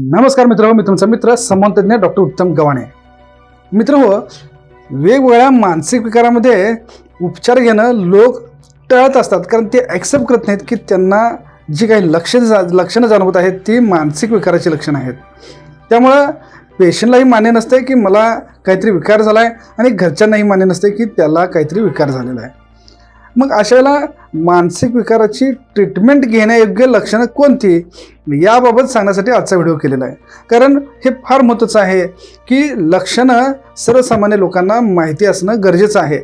नमस्कार मित्र हो मी तुमचा मित्र संबंधतज्ञ डॉक्टर उत्तम गव्हाणे. मित्र हो वेगवेगळ्या मानसिक विकारामध्ये उपचार घेणं लोक टळत असतात कारण ते ॲक्सेप्ट करत नाहीत की त्यांना जी काही लक्षण जा लक्षणं जाणवत आहेत ती मानसिक विकाराची लक्षणं आहेत. त्यामुळं पेशंटलाही मान्य नसते की मला काहीतरी विकार झाला आहे आणि घरच्यांनाही मान्य नसते की त्याला काहीतरी विकार झालेला आहे. मग अशा वेळेला मानसिक विकाराची ट्रीटमेंट घेण्यायोग्य लक्षणं कोणती? याबाबत सांगण्यासाठी आजचा व्हिडिओ केलेला आहे. कारण हे फार महत्त्वाचं आहे की लक्षणं सर्वसामान्य लोकांना माहिती असणं गरजेचं आहे.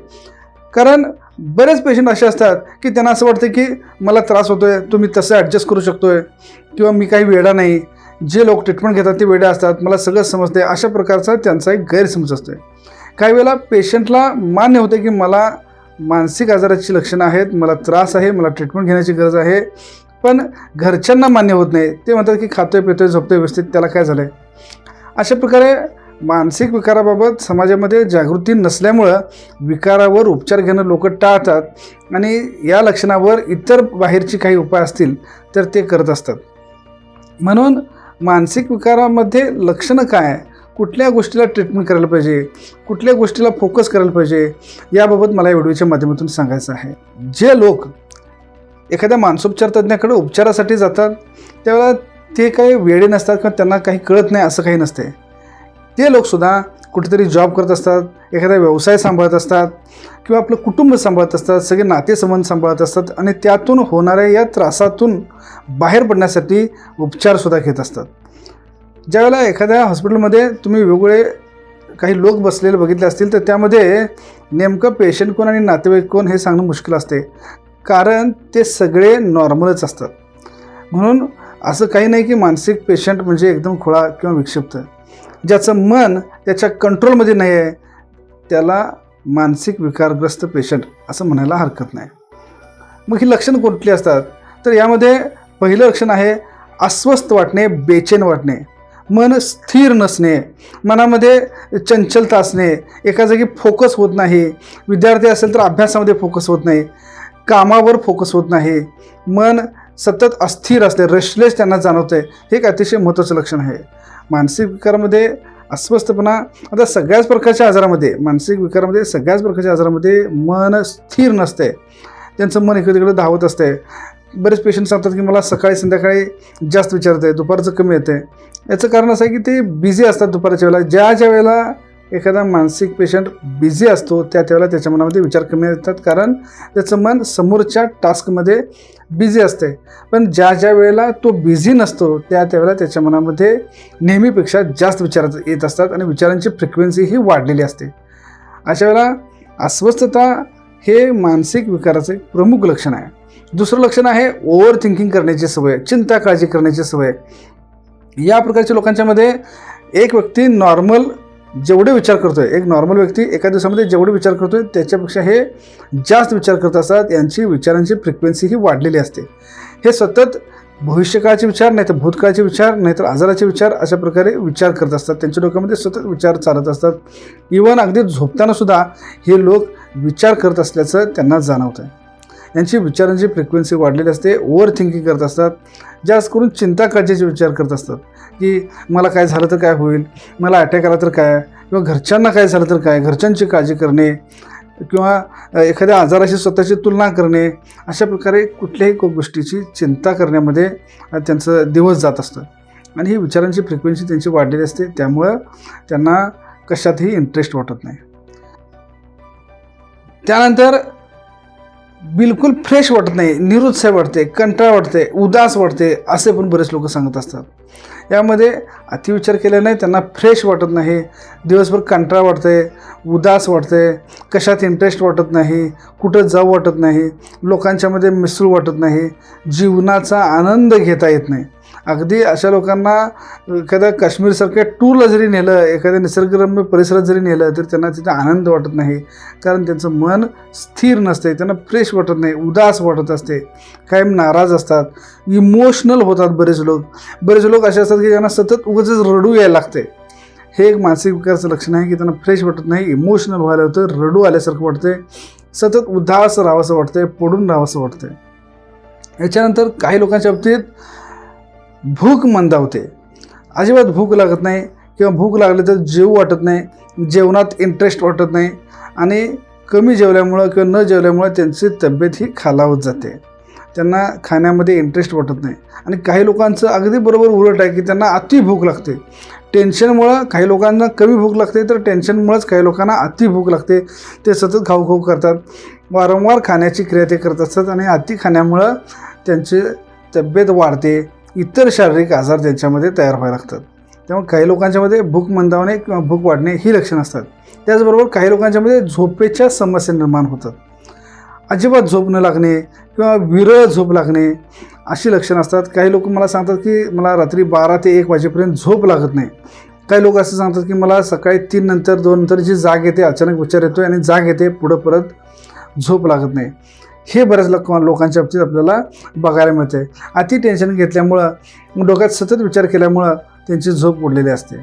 कारण बरेच पेशंट असे असतात की त्यांना असं वाटतं की मला त्रास होतो आहे तुम्ही तसं ॲडजस्ट करू शकतो आहे किंवा मी काही वेडा नाही. जे लोक ट्रीटमेंट घेतात ते वेडे असतात मला सगळं समजते अशा प्रकारचा त्यांचा एक गैरसमज असतो आहे काही वेळेला पेशंटला मान्य होते की मला मानसिक आजाराची लक्षणं आहेत मला त्रास आहे मला ट्रीटमेंट घेण्याची गरज आहे पण घरच्यांना मान्य होत नाही. ते म्हणतात की खातोय पितोय झोपतोय व्यवस्थित त्याला काय झालं आहे अशा प्रकारे मानसिक विकाराबाबत समाजामध्ये जागृती नसल्यामुळं विकारावर उपचार घेणं लोक टाळतात आणि या लक्षणावर इतर बाहेरची काही उपाय असतील तर ते करत असतात. म्हणून मानसिक विकारामध्ये लक्षणं काय? आहे कुठल्या गोष्टीला ट्रीटमेंट करायला पाहिजे? कुठल्या गोष्टीला फोकस करायला पाहिजे? याबाबत मला या व्हिडिओच्या माध्यमातून सांगायचं आहे. जे लोक एखाद्या मानसोपचार तज्ज्ञाकडे उपचारासाठी जातात त्यावेळेला ते काही वेळे नसतात किंवा त्यांना काही कळत नाही असं काही नसते ते लोकसुद्धा कुठेतरी जॉब करत असतात एखादा व्यवसाय सांभाळत असतात किंवा आपलं कुटुंब सांभाळत असतात सगळे नातेसंबंध सांभाळत असतात आणि त्यातून होणाऱ्या या त्रासातून बाहेर पडण्यासाठी उपचारसुद्धा घेत असतात. ज्यावेळेला एखाद्या हॉस्पिटलमध्ये तुम्ही वेगवेगळे काही लोक बसलेले बघितले असतील तर त्यामध्ये नेमकं पेशंट कोण आणि नातेवाईक कोण हे सांगणं मुश्किल असते. कारण ते सगळे नॉर्मलच असतात. म्हणून असं काही नाही की मानसिक पेशंट म्हणजे एकदम खोळा किंवा विक्षिप्त. ज्याचं मन त्याच्या कंट्रोलमध्ये नाही आहे त्याला मानसिक विकारग्रस्त पेशंट असं म्हणायला हरकत नाही. मग ही लक्षणं कुठली असतात? तर यामध्ये पहिलं लक्षण आहे अस्वस्थ वाटणे बेचैन वाटणे. मन स्थिर नसणे मनामध्ये चंचलता असणे एका जागी फोकस होत नाही. विद्यार्थी असेल तर अभ्यासामध्ये फोकस होत नाही. कामावर फोकस होत नाही. मन सतत अस्थिर असते रेस्टलेस त्यांना जाणवतं आहे हे एक अतिशय महत्त्वाचं लक्षण आहे. मानसिक विकारामध्ये अस्वस्थपणा आता सगळ्याच प्रकारच्या आजारामध्ये मानसिक विकारामध्ये सगळ्याच प्रकारच्या आजारामध्ये मन स्थिर नसते. त्यांचं मन इकडे तिकडे धावत असते. बरेच पेशंट सांगतात की मला सकाळी संध्याकाळी जास्त विचारत आहे दुपारचं कमी येते याचं कारण असं आहे की ते बिझी असतात दुपारच्या वेळेला. ज्या ज्या वेळेला एखादा मानसिक पेशंट बिझी असतो त्या त्यावेळेला त्याच्या मनामध्ये विचार कमी येतात. कारण त्याचं मन समोरच्या टास्कमध्ये बिझी असते पण ज्या ज्या वेळेला तो बिझी नसतो त्या त्यावेळेला त्याच्या मनामध्ये नेहमीपेक्षा जास्त विचार येत असतात आणि विचारांची फ्रिक्वेन्सी ही वाढलेली असते. अशा वेळेला अस्वस्थता हे मानसिक विकाराचे प्रमुख लक्षण आहे. दुसरं लक्षण आहे ओव्हर थिंकिंग करण्याची सवय चिंता काळजी करण्याची सवय. या प्रकारच्या लोकांच्यामध्ये एक व्यक्ती नॉर्मल जेवढे विचार करतो आहे एक नॉर्मल व्यक्ती एका दिवसामध्ये जेवढे विचार करतो आहे त्याच्यापेक्षा हे जास्त विचार करत असतात यांची विचारांची फ्रिक्वेन्सी ही वाढलेली असते. हे सतत भविष्यकाळाचे विचार नाही तर भूतकाळाचे विचार नाहीतर आजाराचे विचार अशा प्रकारे विचार करत असतात. त्यांच्या डोक्यामध्ये सतत विचार चालत असतात. इवन अगदी झोपतानासुद्धा हे लोक विचार करत असल्याचं त्यांना जाणवतं आहे यांची विचारांची फ्रिक्वेन्सी वाढलेली असते ओव्हर थिंकिंग करत असतात. जास्त करून चिंता काळजीचे विचार करत असतात. की मला काय झालं तर काय होईल? मला अटॅक आला तर काय? किंवा घरच्यांना काय झालं तर काय? घरच्यांची काळजी करणे किंवा एखाद्या आजाराशी स्वतःची तुलना करणे अशा प्रकारे कुठल्याही गोष्टीची चिंता करण्यामध्ये त्यांचं दिवस जात असतं. आणि ही विचारांची फ्रिक्वेन्सी त्यांची वाढलेली असते त्यामुळं त्यांना कशातही इंटरेस्ट वाटत नाही. त्यानंतर बिलकुल फ्रेश वाटत नाही निरुत्साह वाटते कंटाळ वाटते उदास वाटते असे पण बरेच लोक सांगत असतात. यामध्ये अतिविचार केल्याने त्यांना फ्रेश वाटत नाही दिवसभर कंटाळ वाटते उदास वाटते कशात इंटरेस्ट वाटत नाही कुठं जाऊ वाटत नाही लोकांच्यामध्ये मिसळू वाटत नाही जीवनाचा आनंद घेता येत नाही. अगदी अशा लोकांना एखाद्या काश्मीरसारख्या टूरला जरी नेलं एखाद्या निसर्गरम्य परिसरात जरी नेलं तर त्यांना तिथे आनंद वाटत नाही. कारण त्यांचं मन स्थिर नसते त्यांना फ्रेश वाटत नाही उदास वाटत असते कायम नाराज असतात इमोशनल होतात बरेच लोक. बरेच लोक असे असतात की ज्यांना सतत उगाच रडू यायला लागते. हे एक मानसिक विकाराचं लक्षण आहे की त्यांना फ्रेश वाटत नाही इमोशनल व्हायला होतं रडू आल्यासारखं वाटते सतत उदास राहावंसं वाटते पडून राहावंसं वाटते याच्यानंतर काही लोकांच्या बाबतीत भूक मंदावते. अजिबात भूक लागत नाही किंवा भूक लागली तर जेव वाटत नाही जेवणात इंटरेस्ट वाटत नाही आणि कमी जेवल्यामुळं किंवा न जेवल्यामुळं त्यांची तब्येत ही खालावत जाते. त्यांना खाण्यामध्ये इंटरेस्ट वाटत नाही आणि काही लोकांचं अगदी बरोबर उलट आहे की त्यांना अति भूक लागते. टेन्शनमुळं काही लोकांना कमी भूक लागते तर टेन्शनमुळंच काही लोकांना अति भूक लागते. ते सतत खाऊ खाऊ करतात वारंवार खाण्याची क्रिया ते करत असतात आणि अति खाण्यामुळं त्यांची तब्येत वाढते. इतर शारीरिक आजार त्यांच्यामध्ये तयार व्हायला लागतात. त्यामुळे काही लोकांच्यामध्ये भूक मंदावणे किंवा भूक वाढणे ही लक्षणं असतात. त्याचबरोबर काही लोकांच्यामध्ये झोपेच्या समस्या निर्माण होतात. अजिबात झोप न लागणे किंवा विरळ झोप लागणे अशी लक्षणं असतात. काही लोक मला सांगतात की मला रात्री बारा ते एक वाजेपर्यंत झोप लागत नाही. काही लोक असं सांगतात की मला सकाळी तीन नंतर दोन नंतर जी जाग येते अचानक विचार येतो आणि जाग येते पुढं परत झोप लागत नाही. हे बऱ्याच लोक लोकांच्या बाबतीत आपल्याला बघायला मिळते. अति टेन्शन घेतल्यामुळं डोक्यात सतत विचार केल्यामुळं त्यांची झोप उडलेली असते.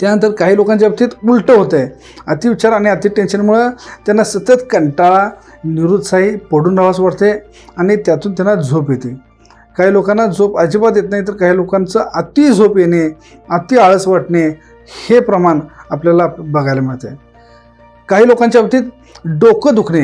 त्यानंतर काही लोकांच्या बाबतीत उलटं होतं आहे अतिविचार आणि अति टेन्शनमुळं त्यांना सतत कंटाळा निरुत्साही पडून राहावंसं वाटते आणि त्यातून त्यांना झोप येते. काही लोकांना झोप अजिबात येत नाही तर काही लोकांचं अति झोप येणे अति आळस वाटणे हे प्रमाण आपल्याला बघायला मिळते काही लोकांच्या बाबतीत डोकं दुखणे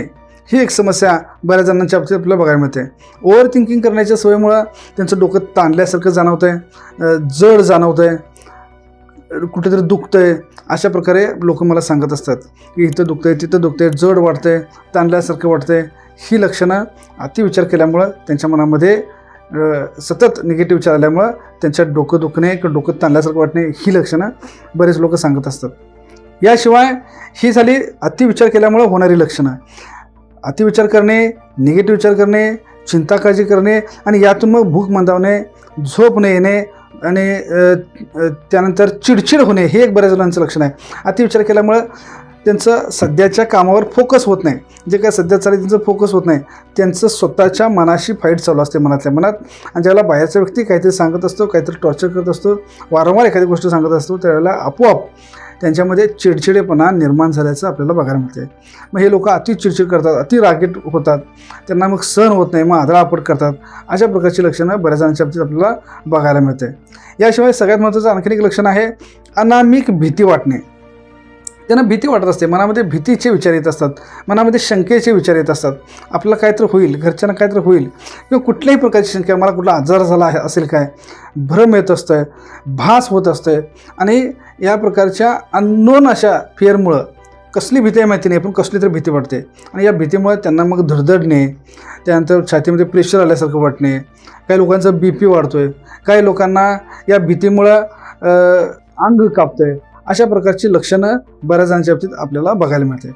ही एक समस्या बऱ्याच जणांच्या बाबतीत आपल्याला बघायला मिळते. ओव्हर थिंकिंग करण्याच्या सवयीमुळं त्यांचं डोकं ताणल्यासारखं जाणवतं आहे जड जाणवतं आहे कुठेतरी दुखतं आहे अशा प्रकारे लोक मला सांगत असतात की इथं दुखतं आहे तिथं दुखतंय जड वाटतं आहे ताणल्यासारखं वाटतं आहे ही लक्षणं अतिविचार केल्यामुळं त्यांच्या मनामध्ये सतत निगेटिव्ह विचार आल्यामुळं त्यांच्या डोकं दुखणे किंवा डोकं ताणल्यासारखं वाटणे ही लक्षणं बरेच लोक सांगत असतात. याशिवाय ही झाली अतिविचार केल्यामुळं होणारी लक्षणं. अतिविचार करणे निगेटिव्ह विचार करणे चिंता काळजी करणे आणि यातून मग भूक मंदावणे झोप न येणे आणि त्यानंतर चिडचिड होणे हे एक बऱ्याच जणांचं लक्षण आहे. अतिविचार केल्यामुळं त्यांचं सध्याच्या कामावर फोकस होत नाही. जे काय सध्या चालेल त्यांचं फोकस होत नाही. त्यांचं स्वतःच्या मनाशी फाईट चालू असते मनातल्या मनात. आणि ज्यावेळेला बाहेरचा व्यक्ती काहीतरी सांगत असतो काहीतरी टॉर्चर करत असतो वारंवार एखादी गोष्ट सांगत असतो त्यावेळेला आपोआप त्यांच्यामध्ये चिडचिडेपणा निर्माण झाल्याचं आपल्याला बघायला मिळते मग हे लोक अति चिडचिड करतात अति रागीट होतात. त्यांना मग सहन होत नाही मग आदळापट करतात. अशा प्रकारची लक्षणं बऱ्याच जणांच्या बाबतीत आपल्याला बघायला मिळते याशिवाय सगळ्यात महत्त्वाचं आणखीन एक लक्षण आहे अनामिक भीती वाटणे. त्यांना भीती वाटत असते. मनामध्ये भीतीचे विचार येत असतात. मनामध्ये शंकेचे विचार येत असतात. आपल्याला काहीतरी होईल. घरच्यांना काहीतरी होईल. किंवा कुठल्याही प्रकारची शंका मला कुठला आजार झाला आहे असेल काय? भ्रम येत असतंय भास होत असतंय. आणि या प्रकारच्या अननोन अशा फिअरमुळं कसली भीती आहे माहिती नाही पण कसली तरी भीती वाटते. आणि या भीतीमुळे त्यांना मग धडधडणे त्यानंतर छातीमध्ये प्रेशर आल्यासारखं वाटणे काही लोकांचा बी पी वाढतो आहे काही लोकांना या भीतीमुळं अंग कापतं आहे अशा प्रकारची लक्षणं बऱ्याच जणांच्या बाबतीत आपल्याला बघायला मिळते.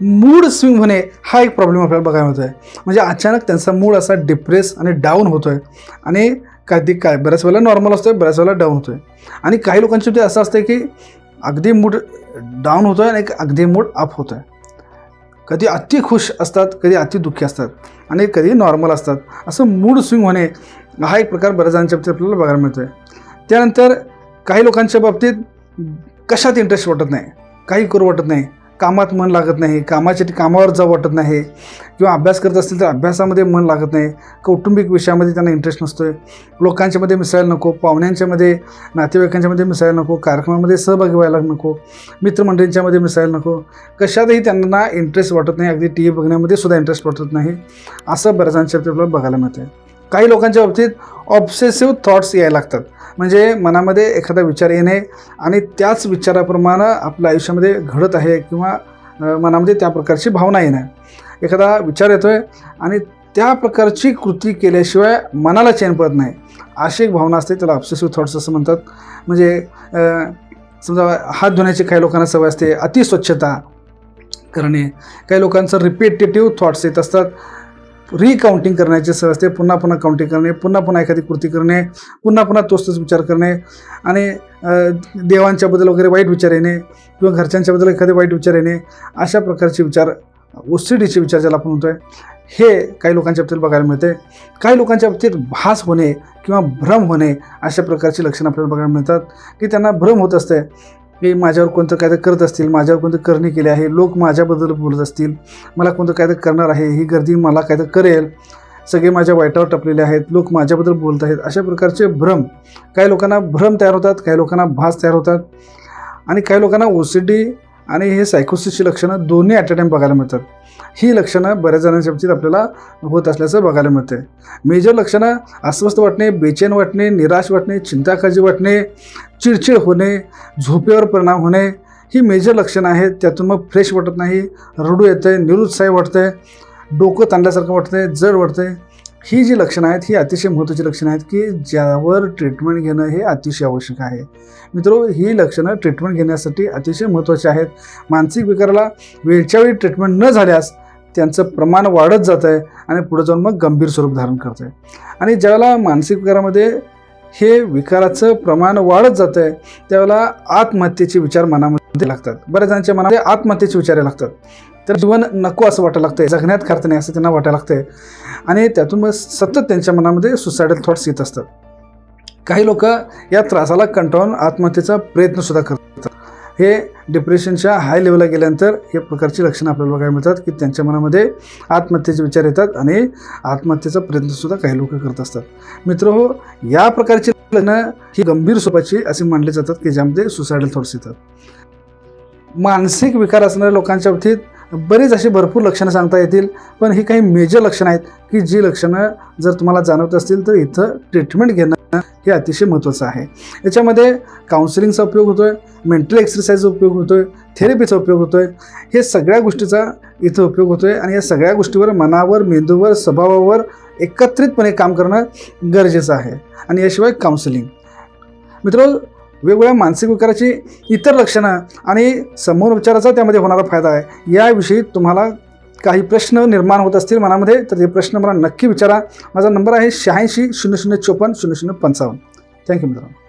मूड स्विंग होणे हा एक प्रॉब्लेम आपल्याला बघायला मिळतो आहे म्हणजे अचानक त्यांचा मूड असा डिप्रेस आणि डाऊन होतो आहे आणि कधी काय बऱ्याच वेळेला नॉर्मल असतो आहे बऱ्याच वेळेला डाऊन होतो आहे आणि काही लोकांच्या बाबतीत असं असतं की अगदी मूड डाऊन होतो आहे आणि अगदी मूड अप होतो आहे कधी अति खुश असतात कधी अति दुःखी असतात आणि कधी नॉर्मल असतात. असं मूड स्विंग होणे हा एक प्रकार बऱ्याच जणांच्या बाबतीत आपल्याला बघायला मिळतो आहे त्यानंतर काही लोकांच्या बाबतीत कशात इंटरेस्ट वाटत नाही? काही करू वाटत नाही. कामात मन लागत नाही. कामाच्या कामावर जाऊ वाटत नाही. किंवा अभ्यास करत असतील तर अभ्यासामध्ये मन लागत नाही. कौटुंबिक विषयामध्ये त्यांना इंटरेस्ट नसतो आहे लोकांच्यामध्ये मिसळायला नको. पाहुण्यांच्यामध्ये नातेवाईकांच्यामध्ये मिसळायला नको. कार्यक्रमामध्ये सहभागी व्हायला नको. मित्रमंडळींच्यामध्ये मिसळायला नको. कशातही त्यांना इंटरेस्ट वाटत नाही. अगदी टी व्ही बघण्यामध्ये सुद्धा इंटरेस्ट वाटत नाही. असं बऱ्याच जणांच्या आपल्याला बघायला मिळतं काही लोकांच्या बाबतीत ऑब्सेसिव्ह थॉट्स यायला लागतात. म्हणजे मनामध्ये एखादा विचार येणे आणि त्याच विचाराप्रमाणे आपल्या आयुष्यामध्ये घडत आहे किंवा मनामध्ये त्या प्रकारची भावना येणं. एखादा विचार येतो आहे आणि त्या प्रकारची कृती केल्याशिवाय मनाला चैन पडत नाही. अशी एक भावना असते त्याला ऑब्सेसिव्ह थॉट्स असं म्हणतात. म्हणजे समजा हात धुण्याची काही लोकांना सवय असते अतिस्वच्छता करणे. काही लोकांचं रिपिटेटिव्ह थॉट्स येत असतात. रिकाउंटिंग करण्याची सर असते पुन्हा पुन्हा काउंटिंग करणे पुन्हा पुन्हा एखादी कृती करणे पुन्हा पुन्हा तोच तोच विचार करणे आणि देवांच्याबद्दल वगैरे वाईट विचार येणे किंवा घरच्यांच्याबद्दल एखादे वाईट विचार येणे अशा प्रकारचे विचार ओसीडीचे विचार ज्याला आपण म्हणतोय हे काही लोकांच्या बाबतीत बघायला मिळते. काही लोकांच्या बाबतीत भास होणे किंवा भ्रम होणे अशा प्रकारची लक्षणं आपल्याला बघायला मिळतात की त्यांना भ्रम होत असते. की माझ्यावर कोणतं काय करत असतील माझ्यावर कोणतं करणे केले आहे लोक माझ्याबद्दल बोलत असतील मला कोणतं काय करणार आहे ही गर्दी मला काय करेल. सगळे माझ्या वाईटावर टपलेले आहेत लोक माझ्याबद्दल बोलत आहेत. अशा प्रकारचे भ्रम. काही लोकांना भ्रम तयार होतात काही लोकांना भास तयार होतात आणि काही लोकांना ओ सी डी आणि हे सायकोसिसची लक्षणं दोन्ही ॲट अ टाईम बघायला मिळतात. ही लक्षणं बऱ्याच जणांच्या बाबतीत आपल्याला होत असल्याचं बघायला मिळते मेजर लक्षणं अस्वस्थ वाटणे बेचैन वाटणे निराश वाटणे चिंताकाजी वाटणे चिडचिड होणे झोपेवर परिणाम होणे ही मेजर लक्षणं आहेत. त्यातून मग फ्रेश वाटत नाही रडू येतं आहे निरुत्साही वाटतं आहे डोकं ताणल्यासारखं वाटतं आहे जड वाटतं आहे ही जी लक्षणं आहेत ही अतिशय महत्त्वाची लक्षणं आहेत की ज्यावर ट्रीटमेंट घेणं हे अतिशय आवश्यक आहे. मित्रो ही लक्षणं ट्रीटमेंट घेण्यासाठी अतिशय महत्त्वाची आहेत. मानसिक विकाराला वेळच्या वेळी ट्रीटमेंट न झाल्यास त्यांचं प्रमाण वाढत जातं आहे आणि पुढे जाऊन मग गंभीर स्वरूप धारण करतं आहे आणि ज्यावेळेला मानसिक विकारामध्ये हे विकाराचं प्रमाण वाढत जातं आहे त्यावेळेला आत्महत्येचे विचार मनामध्ये लागतात. बऱ्याच जणांच्या मनामध्ये आत्महत्येचे विचार लागतात. तर जीवन नको असं वाटायला लागतं जगण्यात खर्च नाही असं त्यांना वाटायला लागतं आणि त्यातून मग सतत त्यांच्या मनामध्ये सुसायडल थॉट्स येत असतात. काही लोक या त्रासाला कंटाळून आत्महत्येचा प्रयत्नसुद्धा करतात. हे डिप्रेशनच्या हाय लेवलला गेल्यानंतर हे प्रकारची लक्षणं आपल्याला बघायला मिळतात की त्यांच्या मनामध्ये आत्महत्येचे विचार येतात आणि आत्महत्येचा प्रयत्नसुद्धा काही लोक करत असतात. मित्र हो या प्रकारची लग्न ही गंभीर स्वरूपाची असे मानले जातात की ज्यामध्ये सुसायडल थॉट्स येतात. मानसिक विकार असणाऱ्या लोकांच्या बाबतीत बरीच अशी भरपूर लक्षणं सांगता येतील पण ही काही मेजर लक्षणं आहेत की जी लक्षणं जर तुम्हाला जाणवत असतील तर इथं ट्रीटमेंट घेणं हे अतिशय महत्त्वाचं आहे. याच्यामध्ये काउन्सिलिंगचा उपयोग होतो आहे मेंटल एक्सरसाइजचा उपयोग होतो आहे थेरपीचा उपयोग होतो आहे हे सगळ्या गोष्टीचा इथं उपयोग होतो आहे आणि या सगळ्या गोष्टीवर मनावर मेंदूवर स्वभावावर एकत्रितपणे काम करणं गरजेचं आहे आणि याशिवाय काउन्सिलिंग मित्र वेगवेगळ्या मानसिक विकाराची इतर लक्षणं आणि समोर उपचाराचा त्यामध्ये होणारा फायदा आहे. याविषयी तुम्हाला काही प्रश्न निर्माण होत असतील मनामध्ये तर ते प्रश्न मला नक्की विचारा. माझा नंबर आहे शहाऐंशी शून्य शून्य चोपन्न शून्य शून्य पंचावन्न. थँक्यू मित्रांनो.